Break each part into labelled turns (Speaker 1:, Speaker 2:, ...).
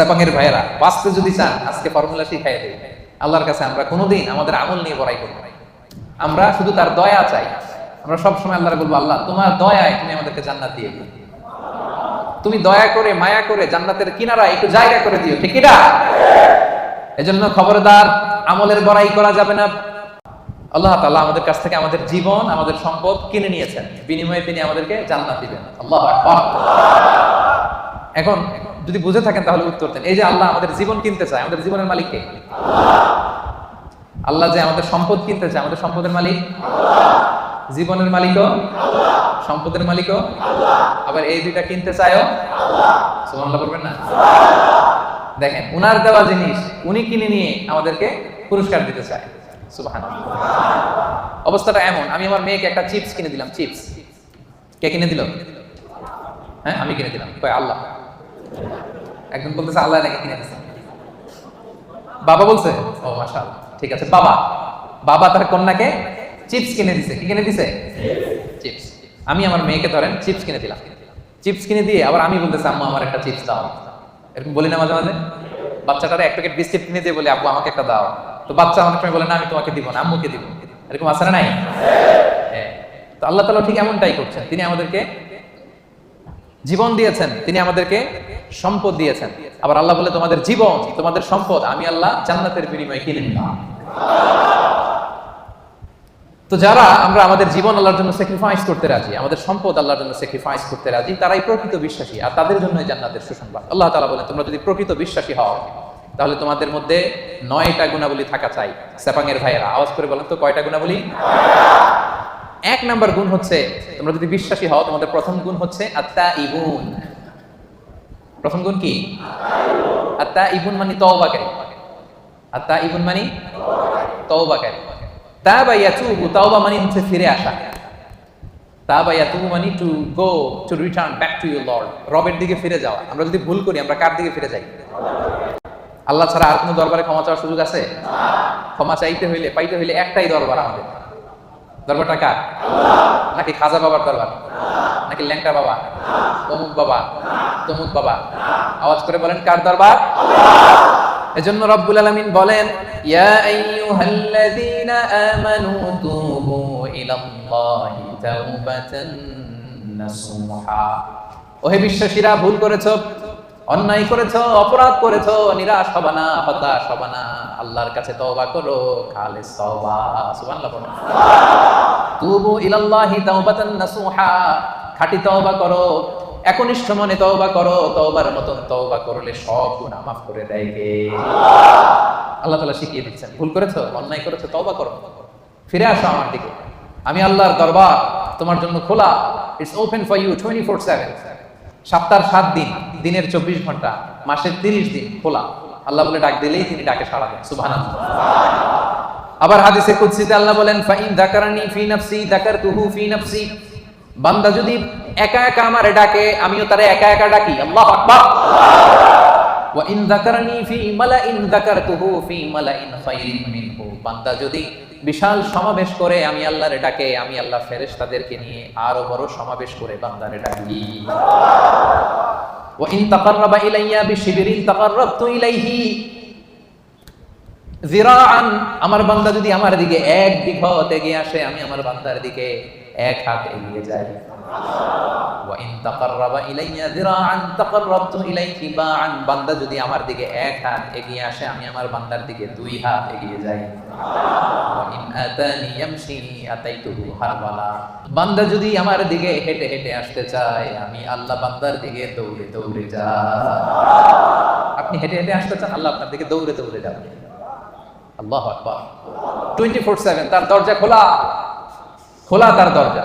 Speaker 1: সেপাঙের ভাইয়েরা, বাঁচতে যদি চান, আজকে ফর্মুলা শিখাই দেই। আল্লাহর কাছে আমরা কোনোদিন আমাদের আমল নিয়ে বড়াই করব। আমরা শুধু তার দয়া চাই। আমরা সবসময় আল্লাহর বলব, আল্লাহ, তোমার দয়ায় তুমি আমাদেরকে জান্নাত দিয়ে দিও। তুমি দয়া করে, মায়া করে, জান্নাতের কিনারা একটু জায়গা করে দিও, ঠিক না এজন্য খবরদার, আমলের বড়াই করা যাবে না। আল্লাহ তাআলা আমাদের কাছ থেকে আমাদের জীবন, আমাদের সম্পদ কিনে নিয়েছেন। বিনিময়ে তিনি আমাদেরকে জান্নাত দিবেন। আল্লাহ এখন যদি বুঝে থাকেন তাহলে উত্তর দেন। এই যে আল্লাহ আমাদের জীবন কিনতে চায়, আমাদের জীবনের মালিক কে? আল্লাহ যে আমাদের সম্পদ কিনতে চায়, আমাদের সম্পদের মালিক? জীবনের মালিকও? সম্পদের মালিকও? আবার এই দুইটা কিনতে চায়ও? সুবহানাল্লাহ করবেন না? দেখেন, উনার দেওয়া জিনিস উনি কিনে নিয়ে আমাদেরকে পুরস্কার দিতে চায়। সুবহানাল্লাহ। অবস্থাটা এমন, আমি আমার মেয়েকে একটা চিপস কিনে দিলাম, চিপস। কে কিনে দিল? হ্যাঁ আমি কিনে দিলাম। কয়, আল্লাহ। একজন বলতেছে, আল্লাহ নাকি কিনে দিছে। বাবা বলছে, ও, মাশাআল্লাহ, ঠিক আছে। বাবা বাবা তার কন্যাকে চিপস কিনে দিছে। কি কিনে দিছে? চিপস। আমি আমার মেয়েকে ধরেন, চিপস কিনে দিলাম। চিপস কিনে দিয়ে আবার আমি বলতেছি, আম্মু, আমার একটা চিপস দাও। এরকম বলি না মাঝে মাঝে? বাচ্চাটারে এক প্যাকেট বিস্কিট কিনে দিয়ে বলি, আব্বু, আমাকে একটা দাও। তো বাচ্চা অনেক সময় বলে, না, আমি তোমাকে দিব না, আম্মুকে দিব। এরকম আছে না নাই? হ্যাঁ। তো আল্লাহ তালা ঠিক এমনটাই করছেন। তিনি আমাদেরকে জীবন দিয়েছেন, তিনি আমাদেরকে সম্পদ দিয়েছেন। আবার আল্লাহ বলে, তোমাদের জীবন, তোমাদের সম্পদ, আমি আল্লাহ জান্নাতের বিনিময়ে কিনে তো যারা আমরা আমাদের জীবন আল্লাহর জন্য স্যাক্রিফাইস করতে রাজি, আমাদের সম্পদ আল্লাহর জন্য স্যাক্রিফাইস করতে রাজি, তারাই প্রকৃত বিশ্বাসী, আর তাদের জন্যই জান্নাতের সুসংবাদ। আল্লাহ তাআলা বলেন, তোমরা যদি প্রকৃত বিশ্বাসী হও, তাহলে তোমাদের মধ্যে নয়টা গুণাবলী থাকা চাই। সেপাঙের ভাইয়েরা, আওয়াজ করে বলেন তো, কয়টা গুণাবলী? এক নাম্বার গুণ হচ্ছে, তোমরা যদি বিশ্বাসী হও, তোমাদের প্রথম গুণ হচ্ছে আত্মা ইগুন প্রথম গুণ কি? আত্মা ইগুন মানে তওবাকারী আত্মা ইগুন মানে তওবাকারী তাবা ইয়াতুবু, তাওবা মানে হচ্ছে ফিরে আসা। তাবা ইয়াতুবু মানে to go to return back to your Lord রবের দিকে ফিরে যাওয়া। আমরা যদি ভুল করি, আমরা কার দিকে ফিরে যাই? আল্লাহ ছাড়া আর কোনো দরবারে ক্ষমা চাওয়ার সুযোগ আছে? ক্ষমা চাইতে হইলে, পাইতে হইলে একটাই দরবার আমাদের। দরবারটা কার নাকি খাজা বাবার দরবার? নাকি ল্যাংটা বাবা? তমুক বাবা? তমুক বাবা? আওয়াজ করে বলেন কার দরবার? এজন্য রব্বুল আলামিন বলেন ইয়া আইয়ুহাল্লাযীনা আমানু তুবু ইলাল্লাহি তাওবাতান নাসুহা। ওহে বিশ্বাসীরা ভুল করেছ। অন্যায় করেছ, অপরাধ করেছ, নিরাশ হবে না, হতাশ হবে না। আল্লাহর কাছে তওবা করো, খালিস তওবা। সুবহানাল্লাহ বলো তুবু ইলাল্লাহি তাওবাতান খাঁটি তওবা করো, একনিষ্ঠ মনে তওবা করো, তওবার মতন তওবা করলে সব গুনাহ মাফ করে দেয় কে? আল্লাহ তাআলা শিখিয়ে দিচ্ছেন, ভুল করেছ, অন্যায় করেছ, তওবা করো। ফিরে আসো আমার দিকে। আমি আল্লাহর দরবার, তোমার জন্য খোলা। It's open for you twenty four seven সপ্তাহের সাত দিন, দিনের চব্বিশ ঘণ্টা, মাসের তিরিশ দিন খোলা। আল্লাহ বলে, ডাক দিলেই তিনি ডাকে সাড়া দেন। সুবহানাল্লাহ। আবার হাদিসে কুদসিতে আল্লাহ বলেন, ফাইন যাকারানি ফি নাফসি, যাকারতুহু ফি নাফসি। বান্দা যদি একা একা আমারে ডাকে, আমিও তারে একা একা ডাকি। আল্লাহু আকবার। ওয়া ইন যাকারানি ফি মালাইন, যাকারতুহু ফি মালাইন খায়রিন মিনহু। বান্দা যদি বিশাল সমাবেশ করে আমি আল্লাহরে ডাকে, আমি আল্লাহ ফেরেশতাদেরকে নিয়ে আরও বড় সমাবেশ করে বান্দারে ডাকি। وإن تقرب إلي بشبر تقربت إليه আমার বান্দা যদি আমার দিকে এক বিঘত এগিয়ে আসে, আমি আমার বান্দার দিকে এক হাত এগিয়ে যাই। বান্দা যদি আমার দিকে এক হাত এগিয়ে আসে, আমি আমার বান্দার দিকে দুই হাত এগিয়ে যাই। বান্দা যদি আমার দিকে হেঁটে হেঁটে আসতে চায়, আমি আল্লাহ বান্দার দিকে দৌড়ে দৌড়ে যাই আপনি হেঁটে হেঁটে আসতে চান, আল্লাহ আপনার দিকে দৌড়ে দৌড়ে যাবেন আল্লাহ টোয়েন্টি ফোর সেভেন, তার দরজা খোলা। খোলা তার দরজা।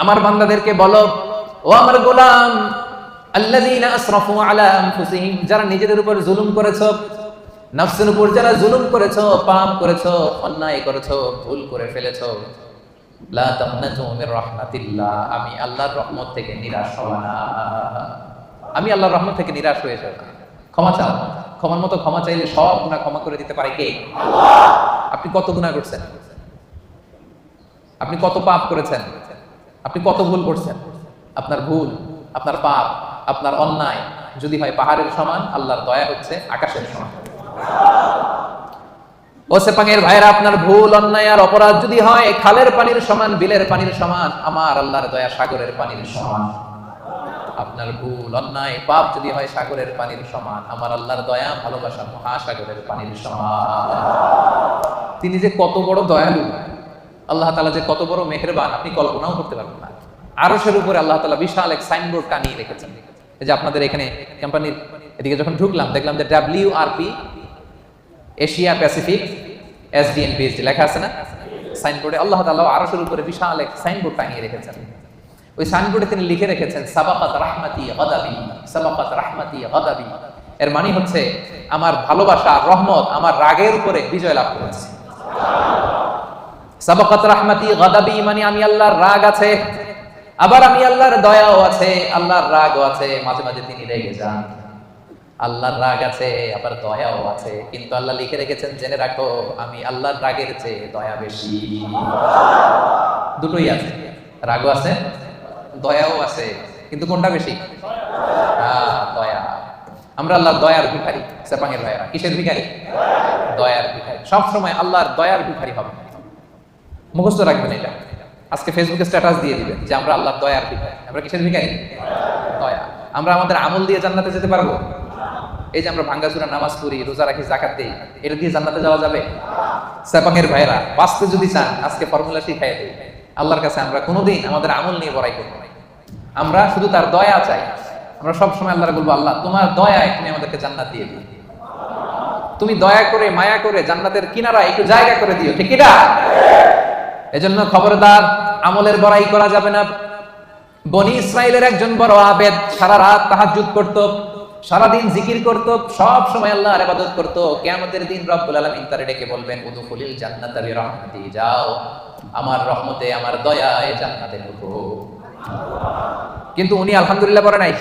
Speaker 1: আমার বান্দাদেরকে বলো, ও আমার গোলাম, আল্লাযীনা আসরাফু আলা আনফুসিহিম, যারা নিজেদের উপর জুলুম করেছ, নফসের উপর যারা জুলুম করেছ, পাপ করেছ, অন্যায় করেছ, ভুল করে ফেলেছো, লা তামনাতু মির রাহমাতিল্লাহ, আমি আল্লাহর রহমত থেকে নিরাশ হব না। আমি আল্লাহর রহমত থেকে নিরাশ হয়ে যাব। ক্ষমা চাও। ক্ষমার মতো ক্ষমা চাইলে সব গুনাহ ক্ষমা করে দিতে পারে কে? আপনি কত গুনাহ করছেন? আপনি কত পাপ করেছেন? আপনি কত ভুল করছেন? আপনার ভুল, আপনার পাপ, আপনার অন্যায় যদি হয় পাহাড়ের সমান, আল্লাহর দয়া হচ্ছে আকাশের সমান। ও সেপাঙের আপনার ভুল, অন্যায় আর অপরাধ যদি হয়, খালের পানির সমান, বিলের পানির সমান, আমার আল্লাহর দয়া সাগরের পানির সমান। আপনার ভুল, অন্যায়, পাপ যদি হয় সাগরের পানির সমান, আমার আল্লাহর দয়া, ভালোবাসা মহাসাগরের পানির সমান। তিনি যে কত বড় দয়ালু। আল্লাহ তালা যে কত বড় মেহেরবান, আপনি কল্পনাও করতে পারবেন না। আরশের উপরে আল্লাহ তালা বিশাল এক সাইনবোর্ড টানিয়ে রেখেছেন। এই যে আপনাদের এখানে কোম্পানির এদিকে যখন ঢুকলাম, দেখলাম যে W R P, Asia Pacific SDN PhD লেখা আছে না? সাইনবোর্ডে আল্লাহ তাআলা আরশের উপরে বিশাল এক সাইনবোর্ড টাঙিয়ে রেখেছেন। ওই সাইনবোর্ডে তিনি লিখে রেখেছেন, সাবাকাত রাহমাতি গাদাবি, সাবাকাত রাহমাতি গাদাবি। এর মানে হচ্ছে, আমার ভালোবাসা রহমত আমার রাগের উপরে বিজয় লাভ করেছে। সাবাকাত রাহমাতি, গাদাবি মানে আমি আল্লাহর রাগ আছে। আবার আমি আল্লাহর দয়াও আছে, আল্লাহর রাগও আছে। মাঝে মাঝে তিনি রেগে যান। আল্লাহর রাগ আছে, আবার দয়াও আছে। কিন্তু আল্লাহ লিখে রেখেছেন, জেনে রাখো, আমি আল্লাহর রাগের চেয়ে দয়া বেশি। দুটোই আছে। রাগও আছে, দয়াও আছে। কিন্তু কোনটা বেশি? দয়া। আমরা আল্লাহর দয়ার ভিখারি সেপাঙের ভাইরা কিসের ভিখারি? দয়ার ভিখারি। সবসময় আল্লাহর দয়ার ভিখারি হবে। মুখস্থ রাখবেন এটা। আজকে ফেসবুকে স্ট্যাটাস দিয়ে দিবেন যে আমরা আল্লাহর দয়ার ভিখারি আমরা কিসের ভিখারি? দয়া। আমরা আমাদের আমল দিয়ে জান্নাতে যেতে পারব? এই যে আমরা ভাঙ্গাচুরা নামাজ পড়ি, রোজা রাখি জাকাত দেই, এটা দিয়ে জান্নাতে যাওয়া যাবে? সেপাঙের ভাইরা বাঁচতে যদি চান, আজকে ফর্মুলা শিখাই দেই। আল্লাহর কাছে আমরা কোনোদিন আমাদের আমল নিয়ে বড়াই করব আমরা শুধু তার দয়া চাই। আমরা সব সময় আল্লাহর বলব, আল্লাহ, তোমার দয়ায় তুমি আমাদেরকে জান্নাত দিয়ে দিও। তুমি দয়া করে, মায়া করে জান্নাতের কিনারা একটু জায়গা করে দিও। ঠিক না? এজন্য খবরদার আমলের বড়াই করা যাবে না। বনি ইসরায়েলের একজন বড় আবেদ সারা রাত তাহাজ্জুদ করত, সারাদিন জিকির করত, সব সময় আল্লাহর ইবাদত করত। কিয়ামতের দিন রব্বুল আলামিন তারে ডেকে বলবেন, উদখুলিল জান্নাতা বিরহমাতি, যাও, আমার রহমতে, আমার দয়ায় জান্নাতে ঢুকো কিন্তু উনি আলহামদুলিল্লাহ পড়ে নাই।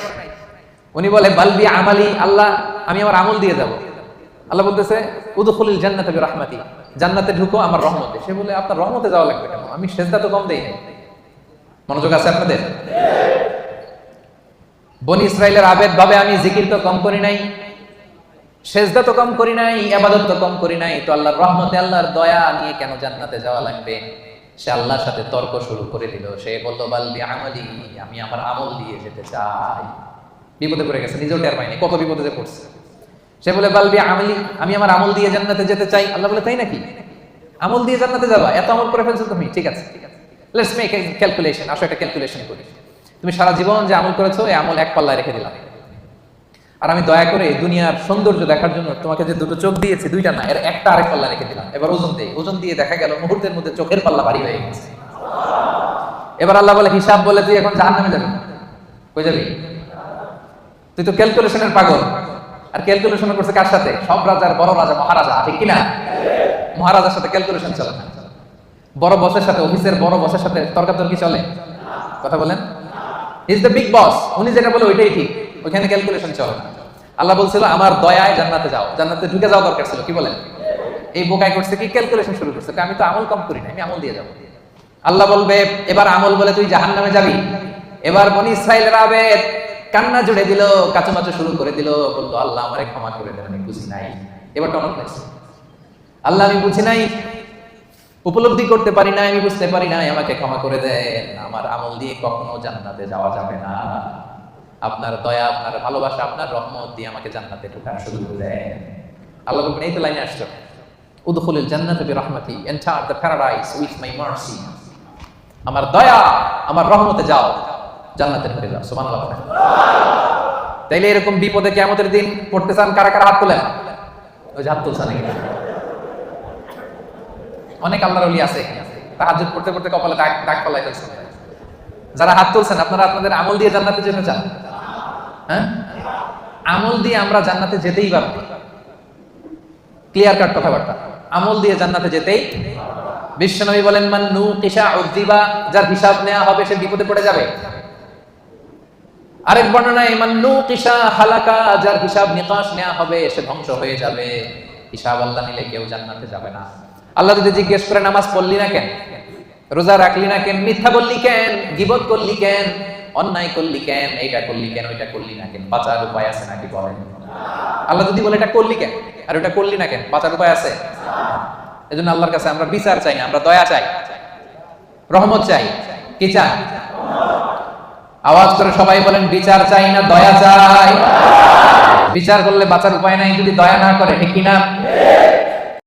Speaker 1: উনি বলে বালবি আমালি, আল্লাহ, আমি আমার আমল দিয়ে যাব। আল্লাহ বলতেছে, উদখুলিল জান্নাতা বিরহমাতি। জান্নাতে ঢুকো, আমার রহমতে। সে বলে, আপনার রহমতে যাওয়া লাগবে কেন? আমি সেজদা তো কম দেই নাই। মনোযোগ আছে আপনাদের? বনি ইসরায়েলের আবেদ ভাবে আমি জিকির তো কম করি নাই, সেজদা তো কম করি নাই আবাদত তো কম করি নাই, তো আল্লাহর রহমতে, আল্লাহর দয়া নিয়ে কেন জান্নাতে যাওয়া লাগবে? সে আল্লাহর সাথে তর্ক শুরু করে দিল। সে বলল বালবি আমলি আমি আমার আমল দিয়ে যেতে চাই। বিপদে পড়ে গেছে, নিজেও টের পাইনি। কত বিপদে পড়ছে। সে বলে, বালবি আমলি আমি আমার আমল দিয়ে জান্নাতে যেতে চাই। আল্লাহ বলে, তাই নাকি? আমল দিয়ে জান্নাতে যাবা? এত আমল করে ফেলছো তুমি? ঠিক আছে লেটস মেক ক্যালকুলেশন আসো একটা ক্যালকুলেশন করি। তুমি সারা জীবন যে আমল করেছ, এই আমল এক পাল্লায় রেখে দিলাম। আর আমি দয়া করে দুনিয়ার সৌন্দর্য দেখার জন্য তোমাকে যে দুটো চোখ দিয়েছি, দুইটা না, এর একটা আরেক পাল্লা রেখে দিলাম। এবার ওজন দেই ওজন দিয়ে দেখা গেল, মুহূর্তের মধ্যে চোখের পাল্লা ভারী হয়ে গেছে। এবার আল্লাহ বলে, হিসাব বলে তুই এখন জাহান নামে যাবি। কই যাবি? তুই তো ক্যালকুলেশনের পাগল। আর ক্যালকুলেশন করছে কার সাথে? সব রাজার বড় রাজা মহারাজা, ঠিক কিনা? মহারাজার সাথে ক্যালকুলেশন চলে না। বড় বসের সাথে অফিসের বড় বসের সাথে তর্কাতর্কি চলে? কথা বলেন। ইজ দ্য বিগ বস উনি যেটা বলে ওইটাই ঠিক। ওইখানে ক্যালকুলেশন চলে না। আল্লাহ বলছিল, আমার দয়ায় জান্নাতে যাও। জান্নাতে ঢুকে যাওয়া দরকার ছিল। কি বলেন? এই বোকাই করছে কি? ক্যালকুলেশন শুরু করছে। আমি তো আমল কম করি না আমি আমল দিয়ে যাব। আল্লাহ বলবে, এবার আমল বলে তুই জাহান নামে যাবি। এবার বনি ইসরায়েলের আবেদ। কান্না জুড়ে দিল, কাচুমাচু শুরু করে দিল, বলল, আল্লাহ আমারে ক্ষমা করে দেন, আমি বুঝি নাই। এবার টনক লাগছে। আল্লাহ, আমি বুঝি নাই। উপলব্ধি করতে পারি না আমি বুঝতে পারি নাই। আমাকে ক্ষমা করে দেন। আমার আমল দিয়ে কখনো জান্নাতে যাওয়া যাবে না। আপনার দয়া, আপনার ভালোবাসা, আপনার রহমত দিয়ে আমাকে জান্নাতে ঢোকার সুযোগ দেন। আল্লাহ বলবেন, এই তো লাইনে আসছো। উদখুলিল জান্নাতে বিরহমাতি enter the paradise with my mercy আমার দয়া, আমার রহমতে যাও। জান্নাতে ঢুকে যাও সুবহানাল্লাহ। তাইলে এরকম বিপদে কিয়ামতের দিন পড়তে চান কারা কারা হাত তোলেন? ওই হাত তুলছে নাকি? অনেক আল্লাহর ওলি আছে, তাহাজ্জুদ পড়তে পড়তে কপালে দাগ দাগ পালাই ফেলছে। যারা হাত তুলছেন, আপনারা আপনাদের আমল দিয়ে জান্নাতে যেতে চান? হ্যাঁ? আমল দিয়ে আমরা জান্নাতে যেতেই পারব। ক্লিয়ার কাট কথাবার্তা। আমল দিয়ে জান্নাতে যেতেই বিশ্বনবী বলেন, মান নু কিসা উদ্দিবা যার হিসাব নেওয়া হবে সে বিপদে পড়ে যাবে। আরেক বর্ণনায়, মান নু কিসা হালাকা যার হিসাব নিকাশ নেওয়া হবে, সে ধ্বংস হয়ে যাবে। হিসাব আল্লাহ নিলে কেউ জান্নাতে যাবে না। আল্লাহ যদি জিজ্ঞেস করে, নামাজ পড়লি না কেন? রোজা রাখলি না কেন? মিথ্যা বললি কেন? গিবত করলি কেন? অন্যায় করলি কেন? এইটা করলি কেন? ওইটা করলি না কেন? বাঁচার উপায় আছে নাকি বলেন? আল্লাহ যদি বলে, এটা করলি কেন? আর ওটা করলি না কেন? বাঁচার উপায় আছে? এজন্য আল্লাহর কাছে আমরা বিচার চাই না, আমরা দয়া চাই। রহমত চাই। কি চাই? আওয়াজ করে সবাই বলেন, বিচার চাই না, দয়া চাই। বিচার করলে বাঁচার উপায় নাই, যদি দয়া না করে, ঠিক কিনা?